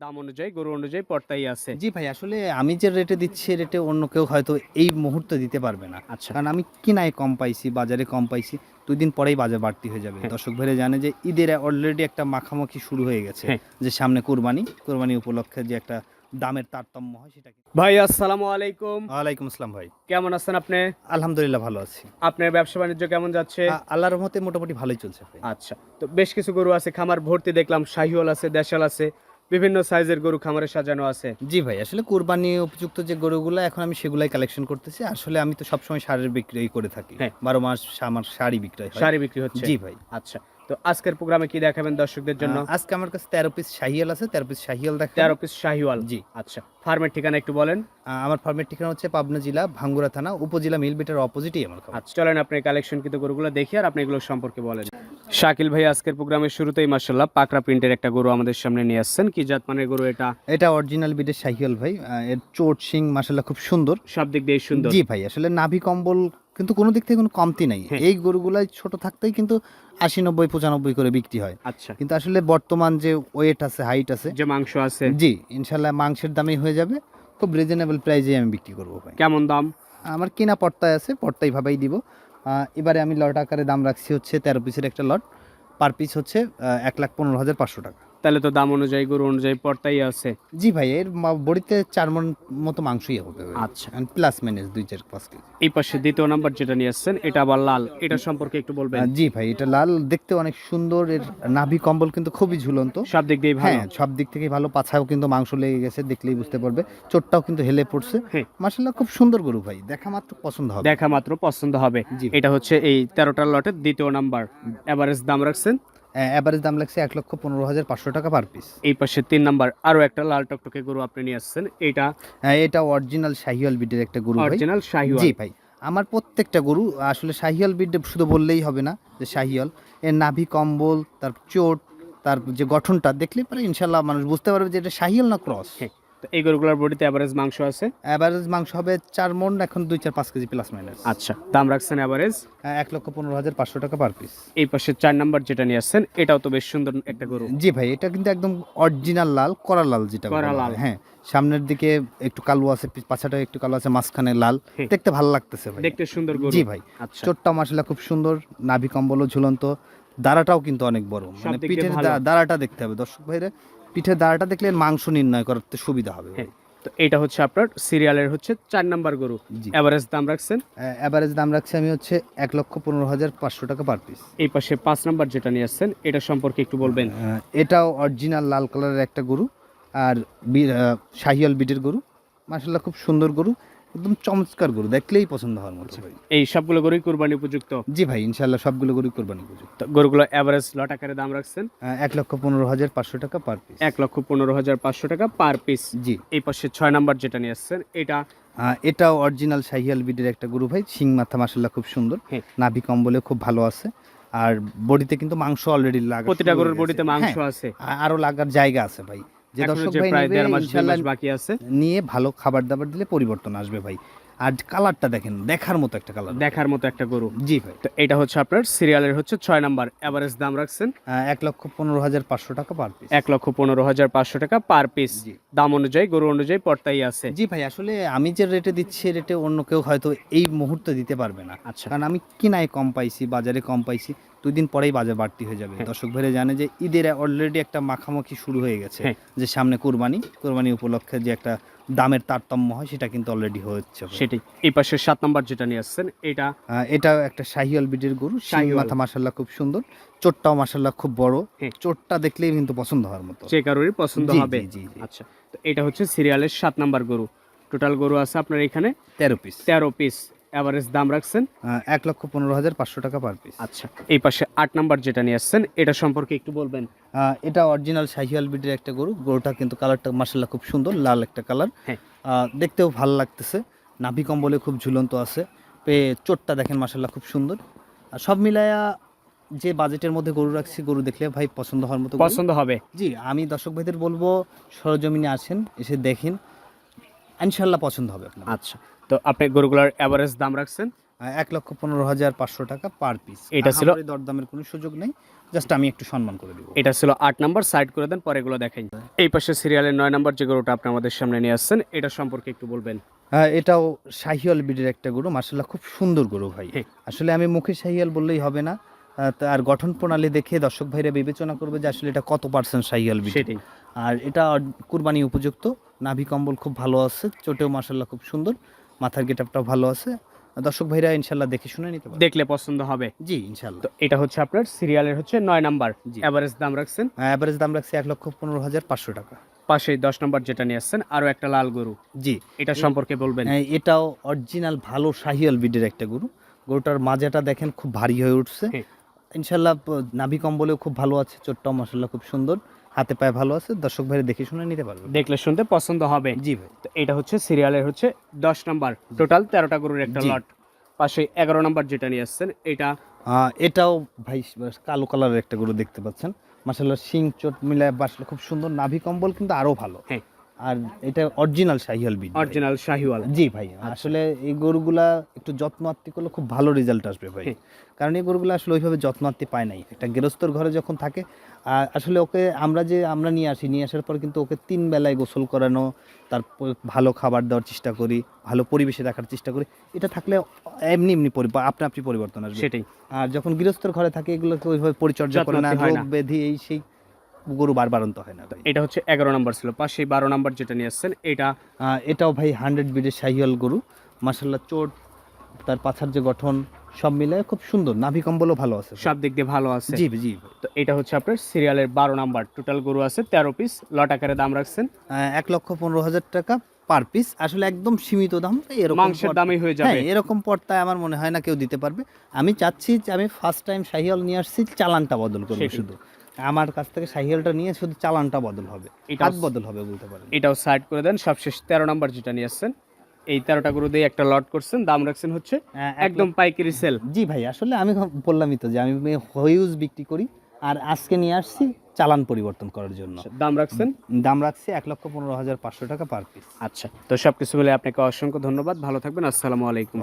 দাম অনুযায়ী গরু অনুযায়ী পর্তাই আছে। জি ভাই আসলে আমি যে রেটে দিচ্ছি রেটে অন্য কেউ হয়তো এই মুহূর্তে দিতে পারবে না। আচ্ছা। কারণ আমি কিনায় কম পাইছি বাজারে কম পাইছি দুই দিন পরেই বাজার বাড়তি হয়ে যাবে। হ্যাঁ। দর্শক ভাইরা জানে যে ঈদের অলরেডি একটা মাখামাখি শুরু হয়ে গেছে হ্যাঁ। যে সামনে কোরবানি কোরবানি উপলক্ষে যে একটা দামের তারতম্য হয় সেটা ভাই আসসালামু আলাইকুম। ওয়ালাইকুম আসসালাম ভাই। কেমন আছেন আপনি? আলহামদুলিল্লাহ ভালো আছি। আপনার ব্যবসা বাণিজ্য কেমন যাচ্ছে? আল্লাহর রহমতে মোটামুটি ভালোই চলছে আচ্ছা তো বেশ কিছু গরু আছে খামার ভর্তি দেখলাম শাহিওয়াল আছে দেশাল আছে। বিভিন্ন সাইজের গরু খামারে সাজানো আছে। জি ভাই আসলে কোরবানি উপযুক্ত যে গরুগুলো এখন আমি সেগুলাই কালেকশন করতেছি। আসলে আমি তো সবসময় সারের বিক্রয় করে থাকি। হ্যাঁ। বারো মাস আমার শাড়ি বিক্রয় হয়। শাড়ি বিক্রি হচ্ছে? জি ভাই। আচ্ছা তো আজকের প্রোগ্রামে কি দেখাবেন দর্শকদের জন্য? আহ, আজকে আমার কাছে তেরো পিস শাহিয়াল আছে তেরো পিস শাহিয়াল দেখ তেরো পিস শাহিওয়াল। জি। আচ্ছা ফার্মের ঠিকানা একটু বলেন। আমার ফার্মের ঠিকানা হচ্ছে পাবনা জেলা ভাঙ্গুরা থানা উপজেলা মিলবিটার অপোজিটই আমার খামার। আচ্ছা চলেন আপনি কালেকশন কিন্তু গরুগুলো দেখি আর আপনি এগুলো সম্পর্কে বলেন। শাকিল ভাই আজকের প্রোগ্রামের শুরুতেই মাসাল্লাহ পাকড়া প্রিন্টের একটা গরু আমাদের সামনে নিয়ে আসছেন। কি জাত মানের গরু এটা? এটা অরিজিনাল বিটের শাহিয়াল ভাই। এর চোট সিং মাসাল্লাহ খুব সুন্দর। সব দিক দিয়ে সুন্দর। জি ভাই আসলে নাভি কম্বল কিন্তু কোনো দিক থেকে কোনো কমতি নাই। হ্যাঁ। এই গরুগুলাই ছোট থাকতেই কিন্তু আশি নব্বই পঁচানব্বই করে বিক্রি হয়। আচ্ছা। কিন্তু আসলে বর্তমান যে ওয়েট আছে হাইট আছে যে মাংস আছে। জি ইনশাল্লাহ মাংসের দামেই হয়ে যাবে। খুব রিজনেবল প্রাইজে আমি বিক্রি করব ভাই। কেমন দাম? আমার কেনা পর্তায় আছে পর্তাই ভাবেই দিব। এবারে আমি লট আকারে দাম রাখছি হচ্ছে তেরো পিসের একটা লট। পার পিস হচ্ছে এক লাখ পনেরো হাজার পাঁচশো টাকা। তাহলে তো দাম অনুযায়ী গরু অনুযায়ী পর্তাই আছে। জি ভাই এর বড়িতে চার মন মতো মাংসই হবে। আচ্ছা। প্লাস মাইনাস দুই চার পাঁচ কেজি। এই পাশে দ্বিতীয় নাম্বার যেটা নিয়ে আসছেন এটা আবার লাল। এটা সম্পর্কে একটু বলবেন? জি ভাই এটা লাল। দেখতে অনেক সুন্দর। এর নাভি কম্বল কিন্তু খুবই ঝুলন্ত। সব দিক দিয়ে ভালো। হ্যাঁ সব দিক থেকে ভালো। পাছাও কিন্তু মাংস লেগে গেছে দেখলেই বুঝতে পারবে। চোটটাও কিন্তু হেলে পড়ছে। হ্যাঁ। মার্শাল্লাহ খুব সুন্দর গরু ভাই। দেখা মাত্র পছন্দ হবে। দেখা মাত্র পছন্দ হবে। এটা হচ্ছে এই তেরোটার লটের দ্বিতীয় নাম্বার। এভারেজ দাম রাখছেন অ্যাভারেজ দাম লাগছে এক লক্ষ পনেরো হাজার পাঁচশো টাকা পার পিস এই পাশে তিন নাম্বার আরও একটা লাল টকটকে গরু আপনি নিয়ে আসছেন। এটা এটা অরিজিনাল শাহিওয়াল বিটের একটা গরু অরিজিনাল শাহিওয়াল। জি ভাই আমার প্রত্যেকটা গরু আসলে শাহিয়াল বিড শুধু বললেই হবে না যে শাহিয়াল এর নাভি কম্বল তার চোট তার যে গঠনটা দেখলে পরে ইনশাল্লাহ মানুষ বুঝতে পারবে যে এটা শাহিয়াল না ক্রস হ্যাঁ। তো এই গরুগুলোর বডিতে এভারেজ মাংস আছে? অ্যাভারেজ মাংস হবে চার মন এখন দুই চার পাঁচ কেজি প্লাস মাইনাস আচ্ছা দাম রাখছেন এভারেজ এক লক্ষ পনেরো হাজার পাঁচশো টাকা পার পিস এই পাশে চার নাম্বার যেটা নিয়ে আসছেন এটাও তো বেশ সুন্দর একটা গরু। জি ভাই এটা কিন্তু একদম অরিজিনাল লাল করা লাল যেটা হয়। লাল। হ্যাঁ সামনের দিকে একটু কালো আছে পাছাটা একটু কালো আছে মাঝখানে লাল। দেখতে ভালো লাগতেছে ভাই। দেখতে সুন্দর গরু। জি ভাই আচ্ছা। চোটটা মাসাল্লাহ খুব সুন্দর নাভি কম্বলও ঝুলন্ত দাঁড়াটাও কিন্তু অনেক বড়। মানে পিঠের দাঁড়াটা দেখতে হবে। দর্শক ভাইরে পিঠের দাঁড়াটা দেখলে মাংস নির্ণয় করতে সুবিধা হবে। হ্যাঁ। তো এটা হচ্ছে আপনার সিরিয়ালের হচ্ছে চার নাম্বার গরু। অ্যাভারেজ এভারেজ দাম রাখছেন? এভারেজ দাম রাখছি আমি হচ্ছে এক লক্ষ পনেরো হাজার পাঁচশো টাকা পার পিস এই পাশে পাঁচ নাম্বার যেটা নিয়ে আসছেন এটা সম্পর্কে একটু বলবেন। এটাও অরিজিনাল লাল কালারের একটা গরু আর বি- শাহিয়াল বিটের গরু। মাসাল্লাহ খুব সুন্দর গরু। একদম চমৎকার গরু দেখলেই পছন্দ হওয়ার মতো ভাই এই সবগুলো গরুই কুরবানি উপযুক্ত? জি ভাই ইনশাল্লাহ সবগুলো গরু কোরবানি উপযুক্ত। গরুগুলো এভারেজ লট আকারে দাম রাখছেন? এক লক্ষ পনেরো হাজার পাঁচশো টাকা পার পিস এক লক্ষ পনেরো হাজার পাঁচশো টাকা পার পিস জি। এই পাশে ছয় নাম্বার যেটা নিয়ে আসছেন এটা? এটাও অরিজিনাল শাহিয়াল বিডের একটা গরু ভাই শিং মাথা মাসাল্লাহ খুব সুন্দর। হ্যাঁ। নাভি কম্বলে খুব ভালো আছে। আর বডিতে কিন্তু মাংস অলরেডি লাগা প্রতিটা গরুর বডিতে মাংস হ্যাঁ, আছে। আরও লাগার জায়গা আছে ভাই। যে দর্শক ভাই প্রায় দেড় মাস মাস বাকি আছে। নিয়ে ভালো খাবার দাবার দিলে পরিবর্তন আসবে ভাই। আর কালারটা দেখেন দেখার মতো একটা কালার দেখার মতো একটা গরু। জি ভাই। তো এটা হচ্ছে আপনার সিরিয়ালের হচ্ছে ছয় নাম্বার এভারেজ দাম রাখছেন। এক লক্ষ পনেরো হাজার পাঁচশো টাকা পার পিস এক লক্ষ পনেরো হাজার পাঁচশো টাকা পার পিস জি। দাম অনুযায়ী গরু অনুযায়ী পর্তাই আছে। জি ভাই আসলে আমি যে রেটে দিচ্ছি রেটে অন্য কেউ হয়তো এই মুহূর্তে দিতে পারবে না। আচ্ছা। কারণ আমি কিনায় কম পাইছি বাজারে কম পাইছি দুই দিন পরেই বাজার বাড়তি হয়ে যাবে। হ্যাঁ। দর্শক ভাইরা জানে যে ঈদের অলরেডি একটা মাখামাখি শুরু হয়ে গেছে হ্যাঁ। যে সামনে কোরবানি কোরবানি উপলক্ষে যে একটা দামের তারতম্য হয় সেটা কিন্তু অলরেডি হচ্ছে সেটাই। এই পাশে সাত নম্বর যেটা নিয়ে আসছেন এটা এটা এটাও একটা শাহিয়াল বিডের গরু। শাহি মাথা মাসাল্লাহ খুব সুন্দর। চোটটাও মাসাল্লাহ খুব বড়। হ্যাঁ। চোটটা দেখলেই কিন্তু পছন্দ হওয়ার মতো। যে কারোরই পছন্দ হবে। আচ্ছা তো এটা হচ্ছে সিরিয়ালের সাত নম্বর গরু। টোটাল গরু আছে আপনার এখানে? তেরো পিস তেরো পিস এভারেজ দাম রাখছেন? এক লক্ষ পনেরো হাজার পাঁচশো টাকা পার পিস আচ্ছা এই পাশে আট নাম্বার যেটা নিয়ে আসছেন এটা সম্পর্কে একটু বলবেন। এটা অরিজিনাল শাহিয়াল বিডের একটা গরু। গরুটা কিন্তু কালারটা মাসাল্লাহ খুব সুন্দর লাল একটা কালার হ্যাঁ। দেখতেও ভালো লাগতেছে। নাভি কম্বলে খুব ঝুলন্ত আছে। পে চোটটা দেখেন মাসাল্লাহ খুব সুন্দর। আর সব মিলায়া যে বাজেটের মধ্যে গরু রাখছি গরু দেখলে ভাই পছন্দ হওয়ার মতো পছন্দ হবে। জি আমি দর্শক ভাইদের বলব সরজমিনে আসেন এসে দেখেন। ইনশাল্লাহ পছন্দ হবে আচ্ছা তো আপনি গরুগুলোর অ্যাভারেজ দাম রাখছেন? এক লক্ষ পনেরো হাজার পাঁচশো টাকা পার পিস এটা ছিল- দরদামের কোনো সুযোগ নেই। জাস্ট আমি একটু সম্মান করে দিব। এটা ছিল আট নাম্বার সাইড করে দেন পরে এগুলো দেখাই। এই পাশে সিরিয়ালের নয় নাম্বার যে গরুটা আপনি আমাদের সামনে নিয়ে আসছেন এটা সম্পর্কে একটু বলবেন। হ্যাঁ এটাও শাহিয়াল বিডের একটা গরু মার্শাল্লাহ খুব সুন্দর গরু ভাই। আসলে আমি মুখে শাহিয়াল বললেই হবে না। আহ, তার গঠন প্রণালী দেখে দর্শক ভাইরা বিবেচনা করবে যে আসলে এটা কত পার্সেন্ট শাহিয়াল বিড সেটাই। আর এটা কুরবানি উপযুক্ত নাভি কম্বল খুব ভালো আছে চোটেও মার্শাল্লাহ খুব সুন্দর। মাথার গেটআপটাও ভালো আছে। দর্শক ভাইরা ইনশাল্লাহ দেখে শুনে নিতে পারবে দেখলে পছন্দ হবে। জি ইনশাল্লাহ। তো এটা হচ্ছে আপনার সিরিয়ালের হচ্ছে নয় নাম্বার। জি। এভারেজ দাম রাখছেন? অ্যাভারেজ দাম রাখছি এক লক্ষ পনেরো হাজার পাঁচশো টাকা। পাশে দশ নম্বর যেটা নিয়ে আসছেন আরও একটা লাল গরু। জি। এটা সম্পর্কে বলবেন। হ্যাঁ, এটাও অরিজিনাল ভালো শাহিয়াল বিডের একটা গরু। গরুটার মাজাটা দেখেন খুব ভারী হয়ে উঠছে। হ্যাঁ। ইনশাল্লাহ নাভি কম্বলেও খুব ভালো আছে চোটটাও মশাল্লাহ খুব সুন্দর। হাতে পায়ে ভালো আছে দর্শক ভাই দেখে শুনে নিতে পারবে। দেখলে শুনতে পছন্দ হবে। জি ভাই। তো এটা হচ্ছে সিরিয়ালের হচ্ছে দশ নাম্বার টোটাল তেরোটা গরুর একটা। লট পাশে এগারো নাম্বার যেটা নিয়ে আসছেন এটা এটাও ভাই কালো কালারের একটা গরু দেখতে পাচ্ছেন। মাসাল্লাহ শিং চোট মিলায় বাসলে খুব সুন্দর নাভি কম্বল কিন্তু আরও ভালো। হ্যাঁ। আর এটা original Sahiwal breed original Sahiwal. জি ভাই আসলে এই গরুগুলা একটু যত্ন আত্তি করলে খুব ভালো রেজাল্ট আসবে ভাই। হ্যাঁ। কারণ এই গরুগুলো আসলে ওইভাবে যত্ন আত্তি পায় নাই। একটা গৃহস্থর ঘরে যখন থাকে আসলে ওকে আমরা যে আমরা নিয়ে আসি নিয়ে আসার পর কিন্তু ওকে তিন বেলায় গোসল করানো তারপর ভালো খাবার দেওয়ার চেষ্টা করি ভালো পরিবেশে রাখার চেষ্টা করি এটা থাকলে এমনি এমনি পরি- আপনা আপনি পরিবর্তন আসবে। সেটাই। আর যখন গৃহস্থর ঘরে থাকে এগুলোকে ওইভাবে পরিচর্যা করে না রোগ। ব্যাধি এই সেই গরু বারবারন্ত হয় না এটা হচ্ছে এগারো নাম্বার ছিল। পাশে বারো নাম্বার যেটা নিয়ে আসছেন এটা এটাও ভাই হান্ড্রেড বিডের শাহিয়াল গরু। মার্শাল্লাহ চোট তার পাছার যে গঠন সব মিলে খুব সুন্দর। নাভি কম্বলও ভালো আছে সব দিক দিয়ে ভালো আছে। জি জি তো এটা হচ্ছে আপনার সিরিয়ালের বারো নাম্বার। টোটাল গরু আছে তেরো পিস লট আকারে দাম রাখছেন। এক লক্ষ পনেরো হাজার টাকা পার পিস আসলে একদম সীমিত দাম এরকম মাংসের দামই হয়ে যাবে। হ্যাঁ এরকম পর্দায় আমার মনে হয় না কেউ দিতে পারবে। আমি চাচ্ছি যে আমি ফার্স্ট টাইম শাহিয়াল নিয়ে আসছি চালানটা বদল করব শুধু। আমার কাছ থেকে শাহিয়ালটা নিয়ে শুধু চালানটা বদল হবে হাত বদল হবে বলতে পারেন। এটাও সাইড করে দেন সবশেষ তেরো নাম্বার যেটা নিয়ে আসছেন এই তেরোটা গরু দিয়ে একটা লট করছেন দাম রাখছেন হচ্ছে হ্যাঁ, একদম পাইকারি সেল জি ভাই আসলে আমি বললামই তো যে আমি হইউজ বিক্রি করি আর আজকে নিয়ে আসছি চালান পরিবর্তন করার জন্য। দাম রাখছেন? দাম রাখছি এক লক্ষ পনেরো হাজার পাঁচশো টাকা পার পিস আচ্ছা তো সব কিছু মিলে আপনাকে অসংখ্য ধন্যবাদ ভালো থাকবেন আসসালামু আলাইকুম।